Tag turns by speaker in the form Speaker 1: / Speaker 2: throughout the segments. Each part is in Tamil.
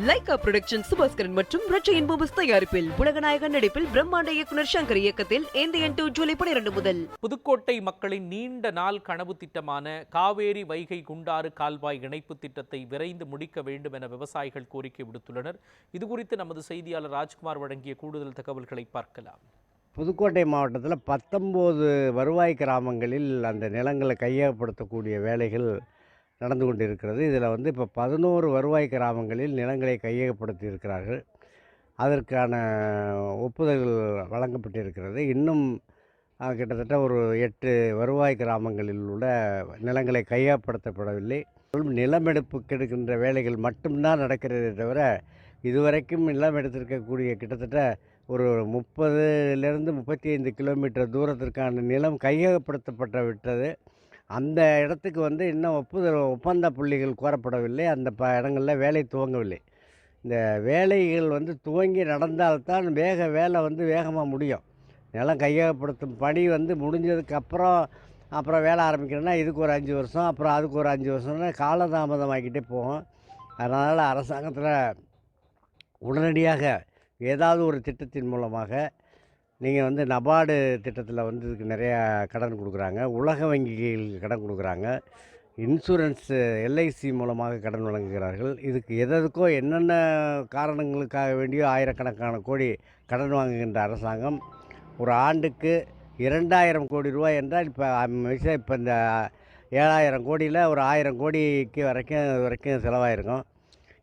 Speaker 1: லைகா புரொடக்ஷன் சுபாஸ்கரன் மற்றும் ரச்சையின் பூபஸ் தயாரிப்பில் உலகநாயகன் நடிப்பில் பிரம்மாண்ட இயக்குனர் சங்கர் இயக்கத்தில் இந்தியன் டூ ஜூலை பனிரெண்டு முதல்.
Speaker 2: புதுக்கோட்டை மக்களின் நீண்ட நாள் கனவு திட்டமான காவேரி வைகை குண்டாறு கால்வாய் இணைப்பு திட்டத்தை விரைந்து முடிக்க வேண்டும் என விவசாயிகள் கோரிக்கை விடுத்துள்ளனர். இதுகுறித்து நமது செய்தியாளர் ராஜ்குமார் வழங்கிய கூடுதல் தகவல்களை பார்க்கலாம்.
Speaker 3: புதுக்கோட்டை மாவட்டத்தில் பத்தொம்போது வருவாய் கிராமங்களில் அந்த நிலங்களை கையகப்படுத்தக்கூடிய வேலைகள் நடந்து கொண்டிருக்கிறது. இதில் வந்து இப்போ பதினோரு வருவாய் கிராமங்களில் நிலங்களை கையகப்படுத்தி இருக்கிறார்கள் அதற்கான ஒப்புதல்கள் வழங்கப்பட்டிருக்கிறது. இன்னும் கிட்டத்தட்ட ஒரு எட்டு வருவாய் கிராமங்களில் உள்ள நிலங்களை கையகப்படுத்தப்படவில்லை. நிலமெடுப்பு கெடுக்கின்ற வேலைகள் மட்டும்தான் நடக்கிறதே தவிர இதுவரைக்கும் நிலம் எடுத்திருக்கக்கூடிய கிட்டத்தட்ட ஒரு முப்பதுலேருந்து முப்பத்தி ஐந்து கிலோமீட்டர் தூரத்திற்கான நிலம் கையகப்படுத்தப்பட்டு விட்டது. அந்த இடத்துக்கு வந்து இன்னும் ஒப்புதல் ஒப்பந்த புள்ளிகள் கோரப்படவில்லை. அந்த ப இடங்களில் வேலை துவங்கவில்லை. இந்த வேலைகள் வந்து துவங்கி நடந்தால்தான் வேக வேலை வந்து வேகமாக முடியும். நிலம் கையகப்படுத்தும் பணி வந்து முடிஞ்சதுக்கு அப்புறம் அப்புறம் வேலை ஆரம்பிக்கிறேன்னா இதுக்கு ஒரு அஞ்சு வருஷம் அப்புறம் அதுக்கு ஒரு அஞ்சு வருஷம்னா காலதாமதமாக்கிட்டே போகும். அதனால் அரசாங்கத்தில் உடனடியாக ஏதாவது ஒரு திட்டத்தின் மூலமாக நீங்கள் வந்து நபார்டு திட்டத்தில் வந்து இதுக்கு நிறையா கடன் கொடுக்குறாங்க. உலக வங்கிகளுக்கு கடன் கொடுக்குறாங்க. இன்சூரன்ஸு எல்ஐசி மூலமாக கடன் வழங்குகிறார்கள். இதுக்கு எதற்கோ என்னென்ன காரணங்களுக்காக வேண்டியோ ஆயிரக்கணக்கான கோடி கடன் வாங்குகின்ற அரசாங்கம் ஒரு ஆண்டுக்கு இரண்டாயிரம் கோடி ரூபாய் என்றால் இப்போ இப்போ இந்த ஏழாயிரம் கோடியில் ஒரு ஆயிரம் கோடிக்கு வரைக்கும் இது வரைக்கும் செலவாயிருக்கும்.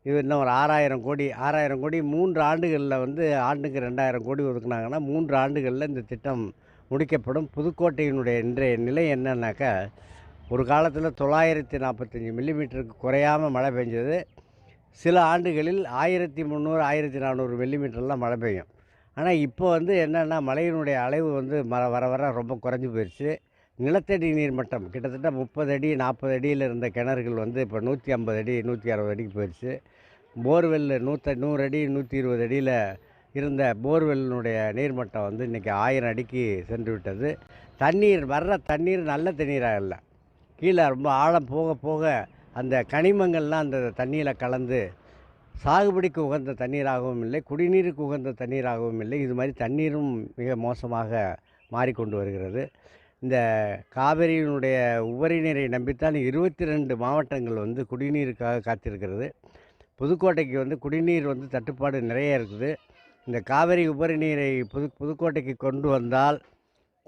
Speaker 3: இது இன்னும் ஒரு ஆறாயிரம் கோடி ஆறாயிரம் கோடி மூன்று ஆண்டுகளில் வந்து ஆண்டுக்கு ரெண்டாயிரம் கோடி ஒதுக்குனாங்கன்னா மூன்று ஆண்டுகளில் இந்த திட்டம் முடிக்கப்படும். புதுக்கோட்டையினுடைய இன்றைய நிலை என்னன்னாக்கா ஒரு காலத்தில் தொள்ளாயிரத்தி நாற்பத்தஞ்சு மில்லிமீட்டருக்கு குறையாமல் மழை பெஞ்சது. சில ஆண்டுகளில் ஆயிரத்தி முந்நூறு ஆயிரத்தி நானூறு மில்லிமீட்டர்லாம் மழை பெய்யும். ஆனால் இப்போ வந்து என்னென்னா மழையினுடைய அளவு வந்து மர வர வர ரொம்ப குறைஞ்சி போயிடுச்சு நிலத்தடி நீர் மட்டம் கிட்டத்தட்ட முப்பது அடி நாற்பது அடியில் இருந்த கிணறுகள் வந்து இப்போ நூற்றி ஐம்பது அடி நூற்றி அறுபது அடிக்கு போயிடுச்சு போர்வெல் நூற்ற நூறு அடி நூற்றி இருபது அடியில் இருந்த போர்வெல்லினுடைய நீர்மட்டம் வந்து இன்றைக்கி ஆயிரம் அடிக்கு சென்று விட்டது. தண்ணீர் வர்ற தண்ணீர் நல்ல தண்ணீராக இல்லை. கீழே ரொம்ப ஆழம் போக போக அந்த கனிமங்கள்லாம் அந்த தண்ணியில் கலந்து சாகுபடிக்கு உகந்த தண்ணீராகவும் இல்லை குடிநீருக்கு உகந்த தண்ணீராகவும் இல்லை. இது மாதிரி தண்ணீரும் மிக மோசமாக மாறிக்கொண்டு வருகிறது. இந்த காவிரியினுடைய உபரி நீரை நம்பித்தான் இருபத்தி ரெண்டு மாவட்டங்கள் வந்து குடிநீருக்காக காத்திருக்கிறது. புதுக்கோட்டைக்கு வந்து குடிநீர் வந்து தட்டுப்பாடு நிறைய இருக்குது. இந்த காவிரி உபரி நீரை புது புதுக்கோட்டைக்கு கொண்டு வந்தால்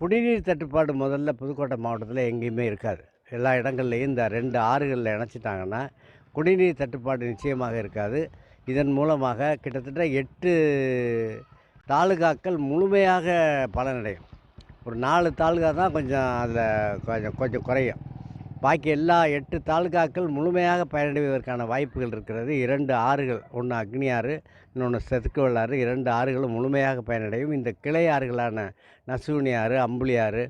Speaker 3: குடிநீர் தட்டுப்பாடு முதல்ல புதுக்கோட்டை மாவட்டத்தில் எங்கேயுமே இருக்காது. எல்லா இடங்கள்லையும் இந்த ரெண்டு ஆறுகளில் இணைச்சிட்டாங்கன்னா குடிநீர் தட்டுப்பாடு நிச்சயமாக இருக்காது. இதன் மூலமாக கிட்டத்தட்ட எட்டு தாலுகாக்கள் முழுமையாக பலனடையும். ஒரு நாலு தாலுகா தான் கொஞ்சம் அதில் கொஞ்சம் கொஞ்சம் குறையும். பாக்கி எல்லா எட்டு தாலுகாக்கள் முழுமையாக பயனடைவதற்கான வாய்ப்புகள் இருக்கிறது. இரண்டு ஆறுகள் ஒன்று அக்னி ஆறு இன்னொன்று செதுக்கு வெள்ளாறு இரண்டு ஆறுகளும் முழுமையாக பயனடையும். இந்த கிளை ஆறுகளான நசூனி ஆறு அம்புலி ஆறு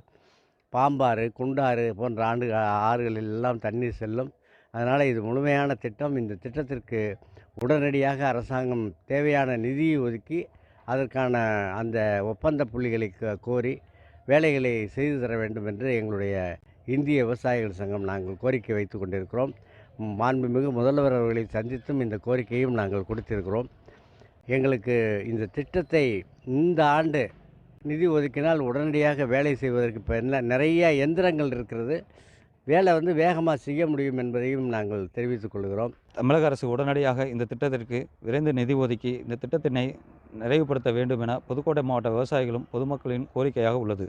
Speaker 3: பாம்பாறு குண்டாறு போன்ற ஆண்டு ஆறுகளில் எல்லாம் தண்ணீர் செல்லும். அதனால் இது முழுமையான திட்டம். இந்த திட்டத்திற்கு உடனடியாக அரசாங்கம் தேவையான நிதியை ஒதுக்கி அதற்கான அந்த ஒப்பந்த புள்ளிகளை கோரி வேலைகளை செய்து தர வேண்டும் என்று எங்களுடைய இந்திய விவசாயிகள் சங்கம் நாங்கள் கோரிக்கை வைத்து கொண்டிருக்கிறோம். மாண்புமிகு முதல்வர் அவர்களை சந்தித்தும் இந்த கோரிக்கையும் நாங்கள் கொடுத்திருக்கிறோம். எங்களுக்கு இந்த திட்டத்தை இந்த ஆண்டு நிதி ஒதுக்கினால் உடனடியாக வேலை செய்வதற்கு இப்போ என்ன நிறைய எந்திரங்கள் இருக்கிறது. வேலை வந்து வேகமாக செய்ய முடியும் என்பதையும் நாங்கள் தெரிவித்துக் கொள்கிறோம்.
Speaker 4: தமிழக அரசு உடனடியாக இந்த திட்டத்திற்கு விரைந்து நிதி ஒதுக்கி இந்த திட்டத்தினை நிறைவுபடுத்த வேண்டும் என புதுக்கோட்டை மாவட்ட விவசாயிகளும் பொதுமக்களின் கோரிக்கையாக உள்ளது.